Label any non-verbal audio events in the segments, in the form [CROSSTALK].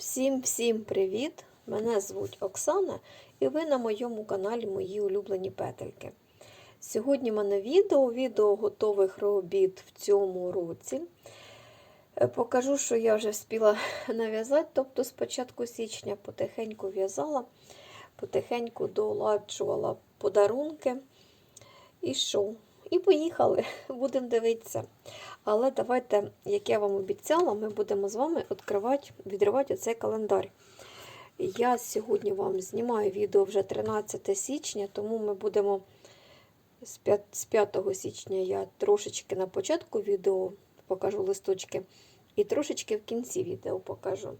Всім-всім привіт! Мене звуть Оксана, і ви на моєму каналі Мої улюблені петельки. Сьогодні в мене відео, відео готових робіт в цьому році. Е, Покажу, що я вже встигла [LAUGHS] нав'язати, тобто з початку січня потихеньку в'язала, потихеньку доладжувала подарунки. І що? І поїхали, [LAUGHS] будемо дивитися. Але давайте, як я вам обіцяла, ми будемо з вами відкривати, відривати цей календар. Я сьогодні вам знімаю відео вже 13 січня, тому ми будемо з 5, з 5 січня я трошечки на початку відео покажу листочки, і трошечки в кінці відео покажу.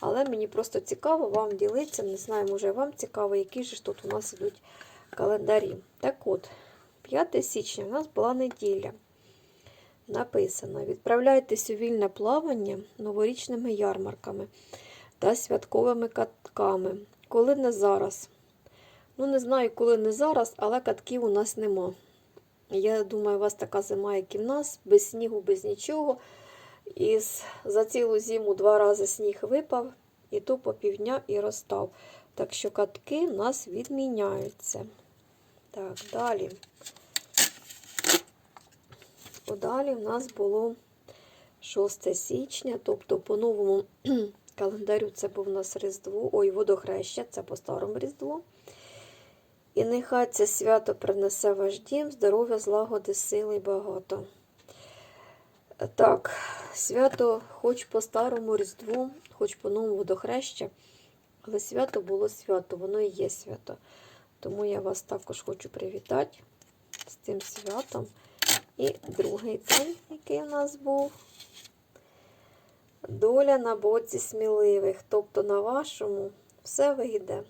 Але мені просто цікаво вам ділитися. Не знаю, може вам цікаво, які ж тут у нас йдуть календарі. Так от, 5 січня у нас була неділя. Написано: відправляйтесь у вільне плавання новорічними ярмарками та святковими катками. Коли не зараз. Ну, не знаю, коли не зараз, але катків у нас нема. Я думаю, у вас така зима, як і в нас, без снігу, без нічого. І за цілу зиму два рази сніг випав, і то по півдня і розстав. Так що катки в нас відміняються. Так, далі. Подалі в нас було 6 січня, тобто по новому [CLEARS THROAT] календарю це був у нас Різдво, ой, водохреща, це по старому Різдво. І нехай це свято принесе ваш дім, здоров'я, злагоди, сили і багато. Так, свято, хоч по старому Різдву, хоч по новому водохреща, але свято було свято, воно і є свято. Тому я вас також хочу привітати з цим святом. І другий день, який у нас був. Доля на боці сміливих. Тобто на вашому все вийде.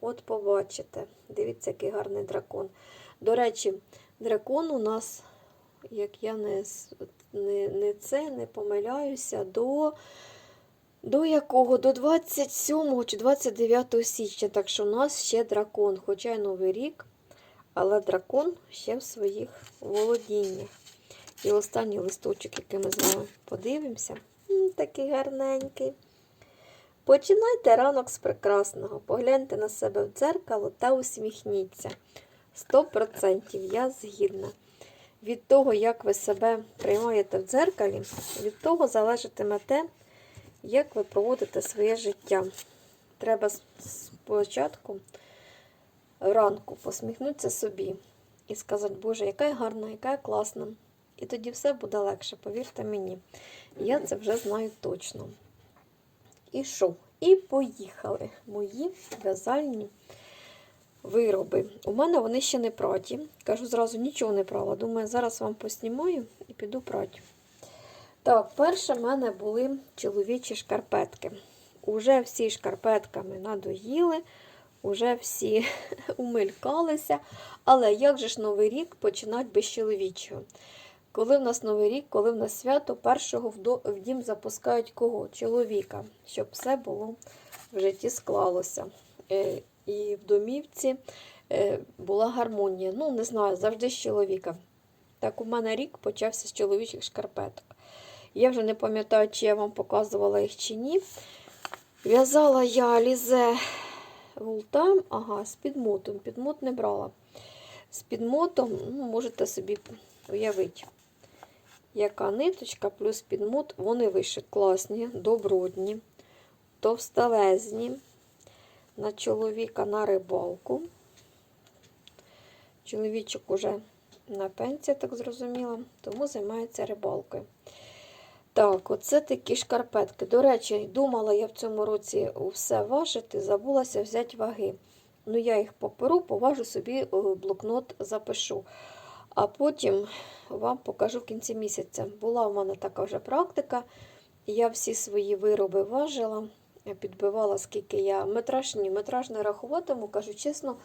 От побачите. Дивіться, який гарний дракон. До речі, дракон у нас, як я не не, не це, не помиляюся, до до якого? До 27 чи 29 січня. Так що у нас ще дракон, хоча й Новий рік але дракон ще в своїх володіннях. І останній листочок, який ми з вами подивимося, такий гарненький. Починайте ранок з прекрасного. Погляньте на себе в дзеркало та усміхніться. 100% я згідна. Від того, як ви себе приймаєте в дзеркалі, від того залежатиме те, як ви проводите своє життя. Треба спочатку ранку посміхнутися собі і сказати, Боже, яка я гарна, яка я класна. І тоді все буде легше, повірте мені. Я це вже знаю точно. І що? І поїхали мої в'язальні вироби. У мене вони ще не праті. Кажу, зразу нічого не прала. Думаю, зараз вам поснімаю і піду прати. Так, перше в мене були чоловічі шкарпетки. Уже всі шкарпетками надоїли уже всі [LAUGHS] умилькалися. Але як же ж Новий рік починати без чоловічого? Коли в нас Новий рік, коли в нас свято, першого в дім запускають кого? Чоловіка, щоб все було в житті склалося. Е, і в домівці е, була гармонія. Ну, не знаю, завжди з чоловіка. Так, у мене рік почався з чоловічих шкарпеток. Я вже не пам'ятаю, чи я вам показувала їх чи ні. В'язала я лізе Вултайм, ага, з підмотом. Підмот не брала. З підмотом, ну, можете собі уявити, яка ниточка плюс підмот, вони вище класні, добротні, товстелезні. На чоловіка на рибалку. Чоловічок уже на пенсії, так зрозуміло, тому займається рибалкою. Так, оце такі шкарпетки. До речі, думала я в цьому році все важити, забулася взяти ваги. Ну, я їх поперу, поважу собі блокнот запишу. А потім вам покажу в кінці місяця. Була в мене така вже практика. Я всі свої вироби важила, підбивала, скільки я метраж, ні, метраж не рахуватиму, кажу чесно,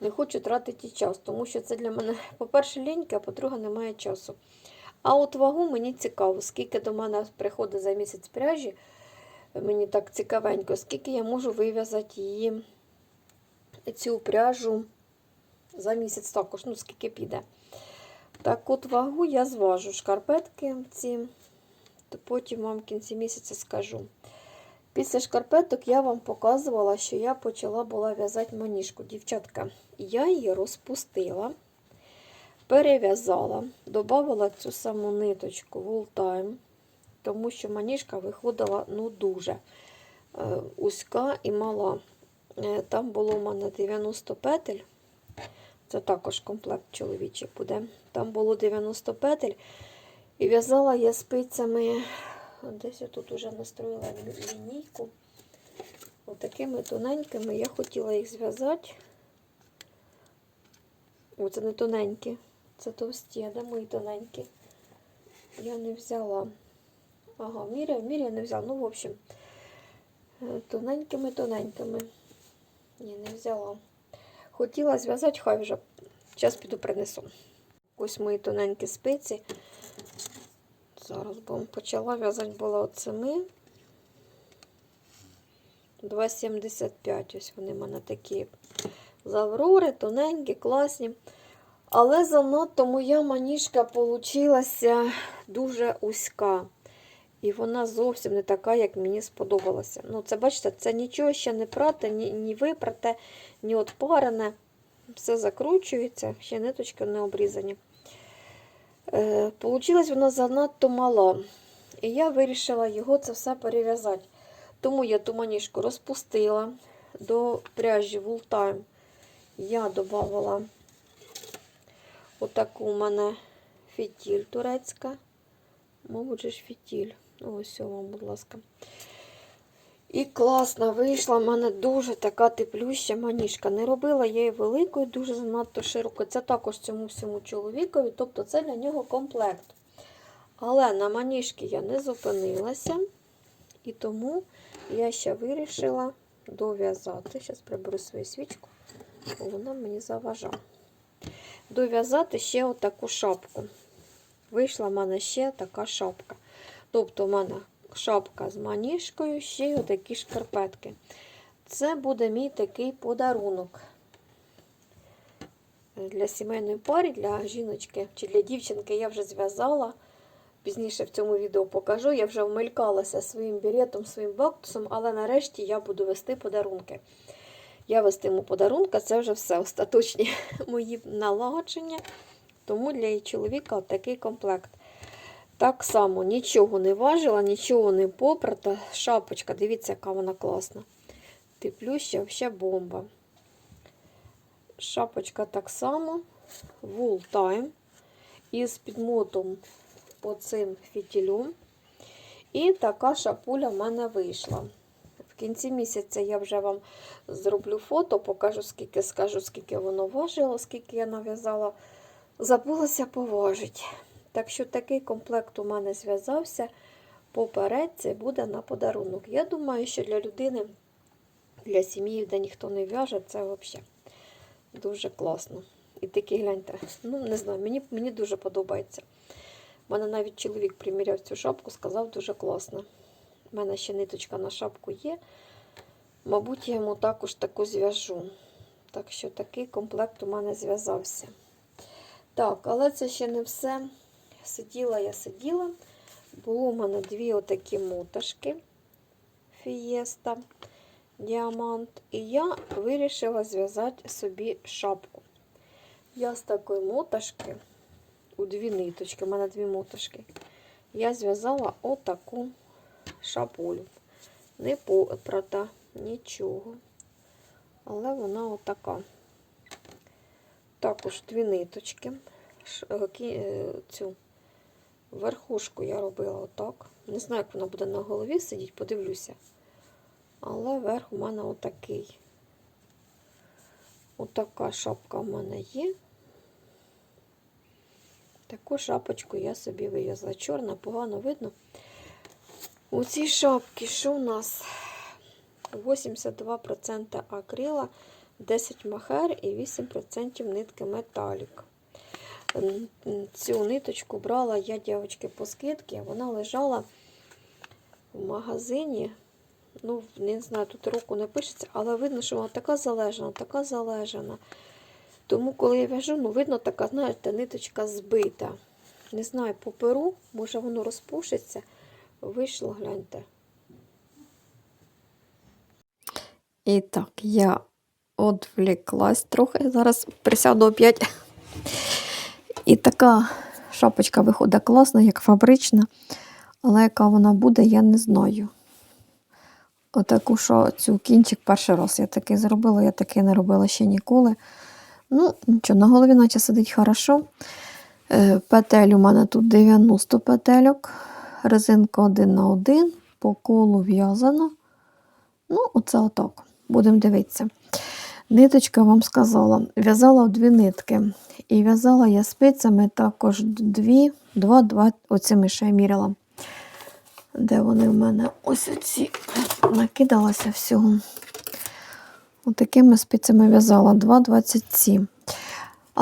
не хочу тратити час, тому що це для мене, [LAUGHS] по-перше, лінька, а по-друге, немає часу. А от вагу мені цікаво, скільки до мене приходить за місяць пряжі, мені так цікавенько, скільки я можу вив'язати її цю пряжу за місяць також, ну, скільки піде. Так, от вагу я зважу шкарпетки ці, то потім вам в кінці місяця скажу. Після шкарпеток я вам показувала, що я почала була в'язати маніжку. Дівчатка, я її розпустила, перев'язала, додала цю саму ниточку Wool Time, тому що маніжка виходила ну дуже е, узька і мала. Е, Там було у мене 90 петель. Це також комплект чоловічий буде. Там було 90 петель. І в'язала я спицями, десь я тут вже настроїла лінійку. Отакими тоненькими. Я хотіла їх зв'язати. О, це не тоненькі, це товсті, а де мої тоненькі? Я не взяла. Ага, міряю, міряю, не взяла. Ну, в общем, тоненькими-тоненькими. Ні, не взяла. Хотіла зв'язати, хай вже. Зараз піду принесу. Ось мої тоненькі спиці. Зараз бо почала в'язати була оцими. 2,75. Ось вони в мене такі з тоненькі, класні. Але занадто моя маніжка получилася дуже узька. І вона зовсім не така, як мені сподобалося. Ну, це, бачите, це нічого ще не прате, ні, ні випрате, ні отпарене. Все закручується, ще ниточки не обрізані. Е, Получилась вона занадто мала. І я вирішила його це все перев'язати. Тому я ту маніжку розпустила до пряжі Time. Я додавала отаку у мене фітіль турецька. Мабуть, ж фітіль. Ось вам, будь ласка. І класна вийшла. в мене дуже така теплюща маніжка. Не робила я її великою, дуже занадто широко. Це також цьому всьому чоловікові, тобто це для нього комплект. Але на маніжки я не зупинилася. І тому я ще вирішила дов'язати. Зараз приберу свою свічку, бо вона мені заважає. Дов'язати ще отаку шапку. Вийшла в мене ще така шапка. Тобто, в мене шапка з маніжкою, ще й отакі шкарпетки. Це буде мій такий подарунок для сімейної пари, для жіночки чи для дівчинки я вже зв'язала. Пізніше в цьому відео покажу. Я вже вмелькалася своїм беретом, своїм бактусом, але нарешті я буду вести подарунки. Я вестиму подарунка, це вже все остаточні [LAUGHS] мої налагодження. Тому для чоловіка такий комплект. Так само нічого не важила, нічого не попрата. Шапочка, дивіться, яка вона класна. Теплюща, взагалі бомба. Шапочка так само. Wool Time. Із підмотом оцим фітілем. І така шапуля в мене вийшла. Кінці місяця я вже вам зроблю фото, покажу, скільки скажу, скільки воно важило, скільки я нав'язала. Забулася поважити. Так що такий комплект у мене зв'язався. Поперед це буде на подарунок. Я думаю, що для людини, для сім'ї, де ніхто не в'яже, це взагалі дуже класно. І такий гляньте. Ну, не знаю, мені, мені дуже подобається. У мене навіть чоловік приміряв цю шапку, сказав, дуже класно. У мене ще ниточка на шапку є. Мабуть, я йому також таку зв'яжу. Так що такий комплект у мене зв'язався. Так, але це ще не все. Сиділа я сиділа. Було у мене дві отакі моташки Фієста, діамант. І я вирішила зв'язати собі шапку. Я з такої моташки, у дві ниточки, у мене дві моташки, я зв'язала отаку шапулю. Не попрата, нічого. Але вона отака. Також дві ниточки. Е, е, Цю верхушку я робила отак. Не знаю, як вона буде на голові сидіти, подивлюся. Але верх у мене отакий. Отака шапка в мене є. Таку шапочку я собі вив'язала. Чорна, погано видно. У цій шапці, що у нас 82% акрила, 10 махер і 8% нитки металік. Цю ниточку брала я, дівчатки, по скидці. Вона лежала в магазині. Ну, не знаю, тут року не пишеться, але видно, що вона така залежана, така залежана. Тому, коли я в'яжу, ну, видно, така, знаєте, ниточка збита. Не знаю, по перу, може воно розпушиться. Вийшло, гляньте. І так, я відвлеклась трохи. Зараз присяду опять. І така шапочка виходить класна, як фабрична. Але яка вона буде, я не знаю. Отаку, що цю кінчик перший раз я такий зробила, я такий не робила ще ніколи. Ну, нічого, на голові наче сидить хорошо. Е, Петель у мене тут 90 петельок. Резинка 1 на 1, по колу в'язано. Ну, оце отак. Будемо дивитися. Ниточка вам сказала, в'язала дві нитки. І в'язала я спицями також дві, два, два, оцими ще я міряла. Де вони в мене? Ось оці накидалося всього. Отакими спицями в'язала 2,27.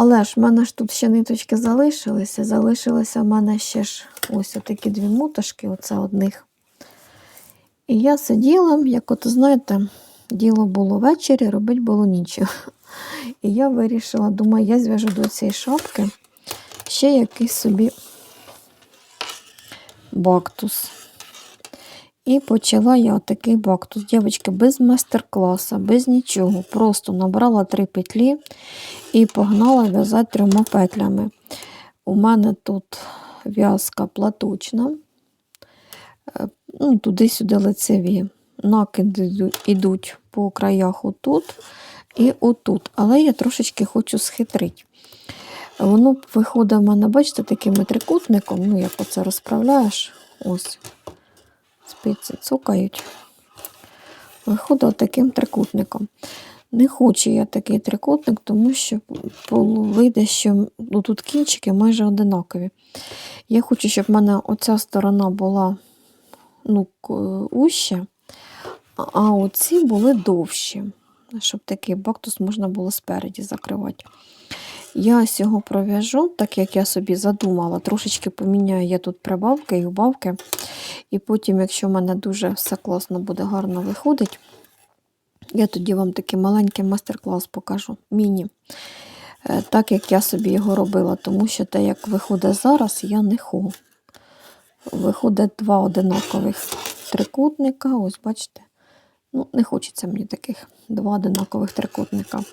Але ж в мене ж тут ще ниточки залишилися. Залишилися в мене ще ж ось такі дві муташки, оце одних. І я сиділа, як от знаєте, діло було ввечері, робити було нічого. І я вирішила, думаю, я зв'яжу до цієї шапки ще якийсь собі бактус. І почала я отакий бактус. Дівчатки, без майстер-класу, без нічого. Просто набрала три петлі і погнала в'язати трьома петлями. У мене тут в'язка платочна, Е, ну, туди-сюди лицеві. Накиди йдуть по краях отут і отут. Але я трошечки хочу схитрити. Воно виходить в мене, бачите, таким трикутником, ну, як оце розправляєш, ось спиці цукають. Виходить таким трикутником. Не хочу я такий трикутник, тому що вийде, що ну, тут кінчики майже одинакові. Я хочу, щоб в мене оця сторона була ну, уща, а оці були довші, щоб такий бактус можна було спереді закривати. Я ось його пров'яжу, так як я собі задумала, трошечки поміняю я тут прибавки і убавки. І потім, якщо в мене дуже все класно буде гарно виходить, я тоді вам такий маленький майстер-клас покажу, міні. Е, так як я собі його робила, тому що те, як виходить зараз, я не ху. Виходить два одинакових трикутника. Ось, бачите? Ну, Не хочеться мені таких два одинакових трикутника.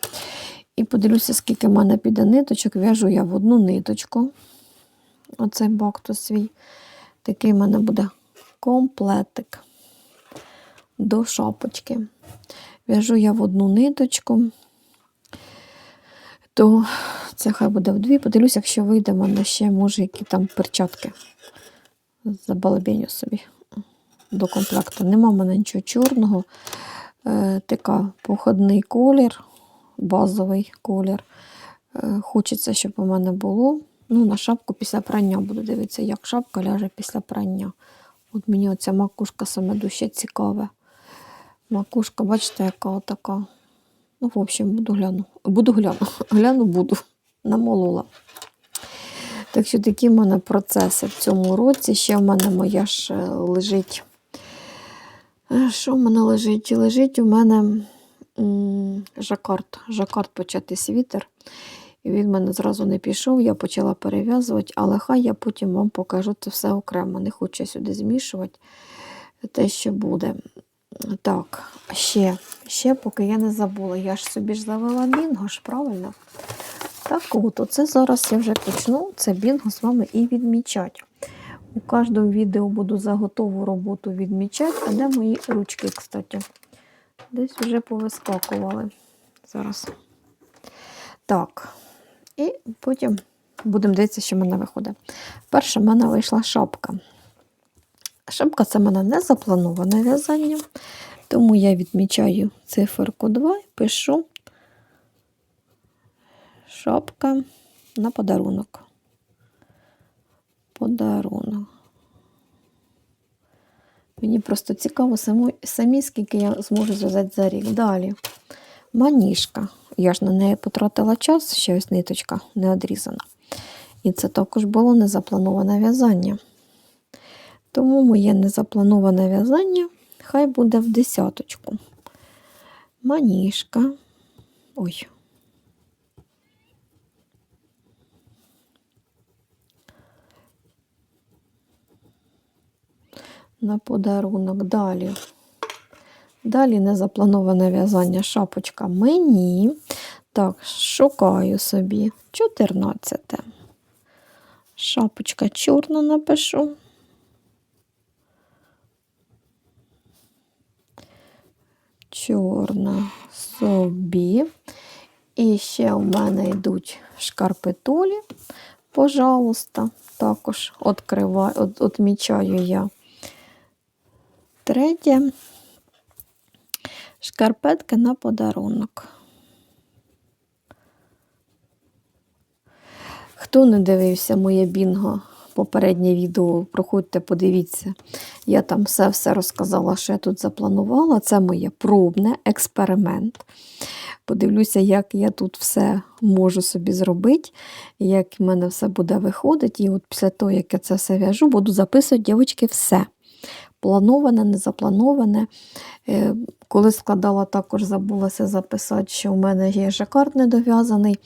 І подивлюся, скільки в мене піде ниточок. В'яжу я в одну ниточку. Оцей бактус свій. Такий в мене буде комплетик до шапочки. В'яжу я в одну ниточку, то це хай буде вдві. Подивлюся, якщо вийде в мене ще, може, які там перчатки. Забалабеню собі до комплекту. Нема в мене нічого чорного. Е, така походний колір, базовий колір. Е, хочеться, щоб у мене було. Ну, На шапку після прання буду дивитися, як шапка ляже після прання. От мені оця макушка саме дуже цікаве. Макушка, бачите, яка така. Ну, в общем, буду гляну. Буду гляну. [LAUGHS] Гляну буду. Намолола. Так що такі в мене процеси в цьому році. Ще в мене моя ж е, лежить. Е, що в мене лежить? Лежить у мене жакард. Жакард почати світер. І він в мене зразу не пішов, я почала перев'язувати, але хай я потім вам покажу це все окремо. Не хочу сюди змішувати те, що буде. Так, ще, ще, поки я не забула, я ж собі ж завела бінго ж, правильно? Так от, оце зараз я вже почну це бінго з вами і відмічати. У кожному відео буду за готову роботу відмічати. А де мої ручки, кстати? Десь вже повискакували. Зараз. Так. І потім будемо дивитися, що в мене виходить. Перше в мене вийшла шапка. Шапка це в мене не заплановане в'язання, тому я відмічаю циферку 2 і пишу шапка на подарунок. Подарунок. Мені просто цікаво самі, скільки я зможу зв'язати за рік. Далі маніжка. Я ж на неї потратила час, ще ось ниточка не одрізана. І це також було незаплановане в'язання. Тому моє незаплановане в'язання хай буде в десяточку. Маніжка. Ой. На подарунок. Далі. Далі незаплановане в'язання шапочка мені. Так, шукаю собі 14. Шапочка чорна напишу. Чорна собі. І ще у мене йдуть шкарпетулі, пожалуйста. Також відкриваю, от, я. Третє. Шкарпетки на подарунок. Хто не дивився моє бінго, попереднє відео, проходьте, подивіться. Я там все-все розказала, що я тут запланувала. Це моє пробне експеримент. Подивлюся, як я тут все можу собі зробити, як в мене все буде виходити. І от після того, як я це все в'яжу, буду записувати, дівчатки, все. Плановане, незаплановане. Е, Коли складала, також забулася записати, що у мене є жакард недов'язаний.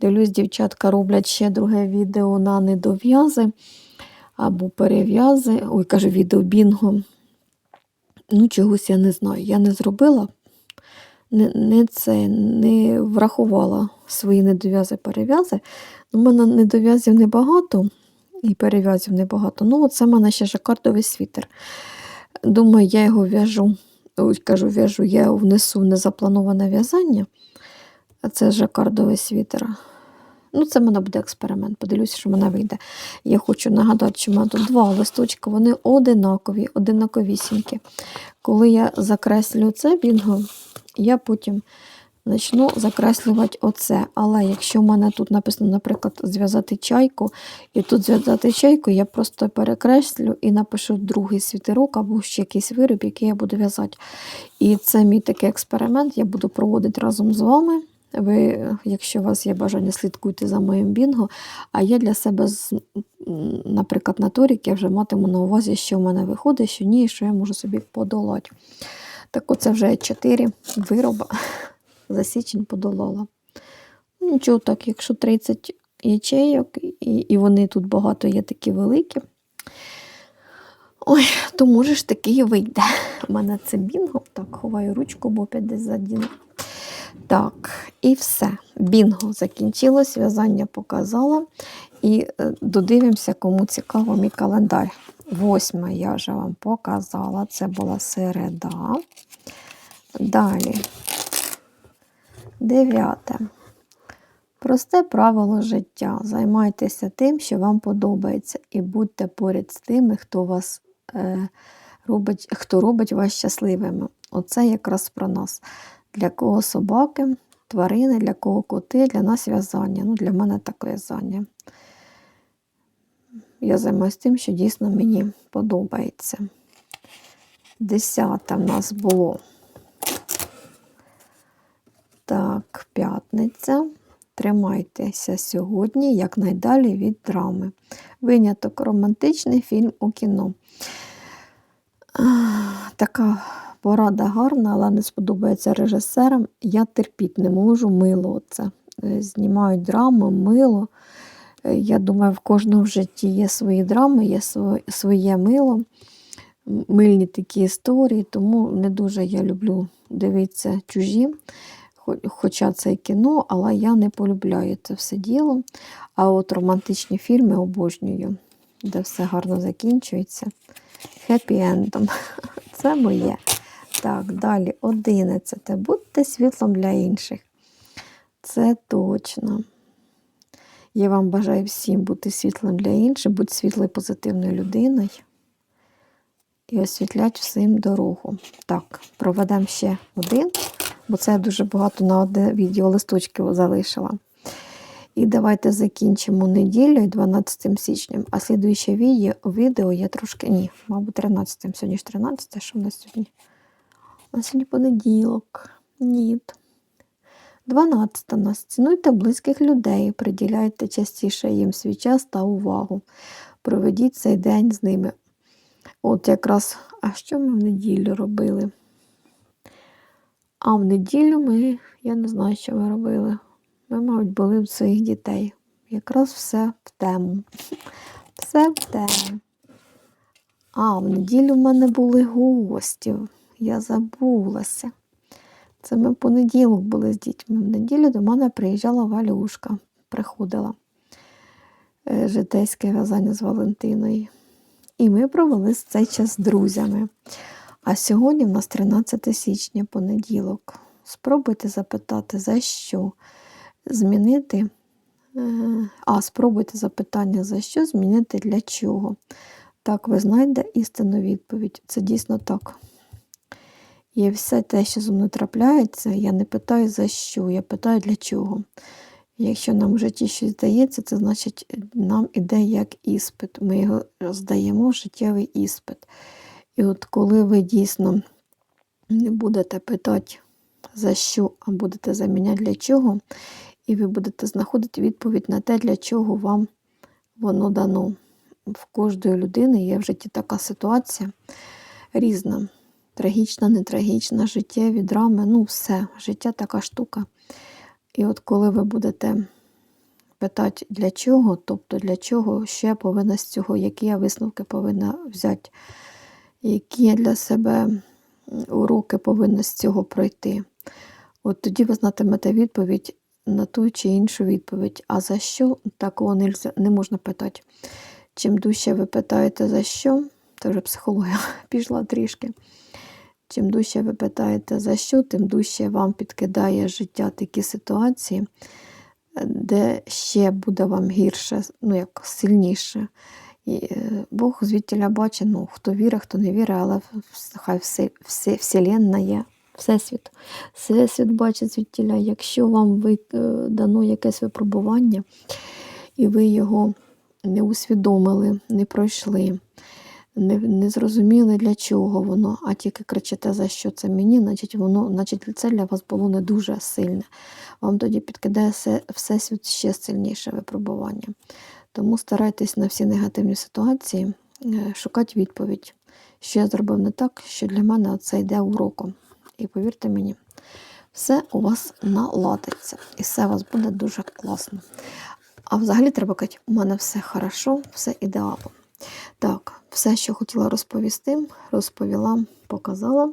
Дивлюсь, дівчатка роблять ще друге відео на недов'язи або перев'язи. Ой, кажу, відео бінго. Ну, чогось я не знаю. Я не зробила, не, не це, не врахувала свої недов'язи перев'язи. У мене недов'язів небагато і перев'язів небагато. Ну, от це в мене ще жакардовий світер. Думаю, я його в'яжу. Кажу, в'яжу, я його внесу в незаплановане в'язання. А це жакардовий світер. Ну, це в мене буде експеримент. Подивлюся, що в мене вийде. Я хочу нагадати, що в мене тут два листочки, вони одинакові, одинаковісінькі. Коли я закреслю це бінго, я потім почну закреслювати оце. Але якщо в мене тут написано, наприклад, зв'язати чайку, і тут зв'язати чайку, я просто перекреслю і напишу другий світерок або ще якийсь виріб, який я буду в'язати. І це мій такий експеримент, я буду проводити разом з вами. Ви, якщо у вас є бажання, слідкуйте за моїм бінго. А я для себе, наприклад, на торік я вже матиму на увазі, що в мене виходить, що ні, що я можу собі подолати. Так оце вже 4 вироба за січень подолала. Ну, Нічого так, якщо 30 ячейок, і, і вони тут багато є такі великі. Ой, то може ж таки і вийде. У мене це бінго. Так, ховаю ручку, бо опять десь задіну. Так, і все. Бінго закінчилось, в'язання показала. І е, додивимося, кому цікаво мій календар. Восьме я вже вам показала, це була середа. Далі. Дев'яте. Просте правило життя. Займайтеся тим, що вам подобається, і будьте поряд з тими, хто вас е, робить, хто робить вас щасливими. Оце якраз про нас. Для кого собаки, тварини, для кого коти, для нас в'язання. Ну, для мене так в'язання. Я займаюся тим, що дійсно мені подобається. Десяте в нас було. Так, п'ятниця. Тримайтеся сьогодні якнайдалі від драми. Виняток романтичний фільм у кіно. Така порада гарна, але не сподобається режисерам. Я терпіть не можу мило. Це. Знімають драми, мило. Е, Я думаю, в кожного в житті є свої драми, є своє мило, мильні такі історії, тому не дуже я люблю дивитися чужі. Хо- Хоча це і кіно, але я не полюбляю це все діло. А от романтичні фільми обожнюю, де все гарно закінчується. Хеппі-ендом. [LAUGHS] Це моє. Так, далі 11. Будьте світлом для інших. Це точно. Я вам бажаю всім бути світлим для інших, бути світлою позитивною людиною і освітлять всім дорогу. Так, проведемо ще один, бо це дуже багато на одне відео листочків залишила. І давайте закінчимо неділю 12 січня. А слідуюче відео, відео я трошки. Ні, мабуть, 13. Сьогодні ж 13, що в нас сьогодні? У нас сьогодні понеділок. Ні. 12 нас. Цінуйте близьких людей, приділяйте частіше їм свій час та увагу. Проведіть цей день з ними. От якраз, а що ми в неділю робили? А в неділю ми, я не знаю, що ми робили. Ми, мабуть, були в своїх дітей. Якраз все в тему. Все в тему. А, в неділю в мене були гості. я забулася. Це ми в понеділок були з дітьми. В неділю до мене приїжджала Валюшка, приходила е, житейське в'язання з Валентиною. І ми провели цей час з друзями. А сьогодні в нас 13 січня, понеділок. Спробуйте запитати, за що змінити. е, А, спробуйте запитання, за що змінити для чого. Так, ви знайдете істинну відповідь. Це дійсно так. І все те, що зі мною трапляється, я не питаю за що, я питаю для чого. Якщо нам в житті щось здається, це значить нам іде як іспит. Ми його здаємо життєвий іспит. І от коли ви дійсно не будете питати за що, а будете заміняти для чого, і ви будете знаходити відповідь на те, для чого вам воно дано. В кожної людини є в житті така ситуація різна. Трагічна, не трагічна, життєві драми, ну все, життя така штука. І от коли ви будете питати, для чого, тобто для чого, я повинна з цього, які я висновки повинна взяти, які для себе уроки повинна з цього пройти. От тоді ви знатимете відповідь на ту чи іншу відповідь. А за що такого нельзя- не можна питати. Чим дужче ви питаєте за що, це вже психологія [LAUGHS] пішла трішки. Чим дужче ви питаєте за що, тим дужче вам підкидає життя такі ситуації, е, де ще буде вам гірше, ну як сильніше. І е, Бог звідтіля бачить, ну, хто вірить, хто не вірить, але хай все, все, Вселенна є, Всесвіт. Всесвіт бачить звідтіля, якщо вам е, дано якесь випробування, і ви його не усвідомили, не пройшли, не, не зрозуміли, для чого воно, а тільки кричите, за що це мені, значить, воно, значить, це для вас було не дуже сильне. Вам тоді підкидає все, всесвіт ще сильніше випробування. Тому старайтесь на всі негативні ситуації е, шукати відповідь, що я зробив не так, що для мене це йде уроком. І повірте мені, все у вас наладиться, і все у вас буде дуже класно. А взагалі треба казати, у мене все хорошо, все ідеально. Так, все, що хотіла розповісти, розповіла, показала.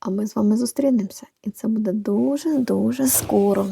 А ми з вами зустрінемося. І це буде дуже-дуже скоро.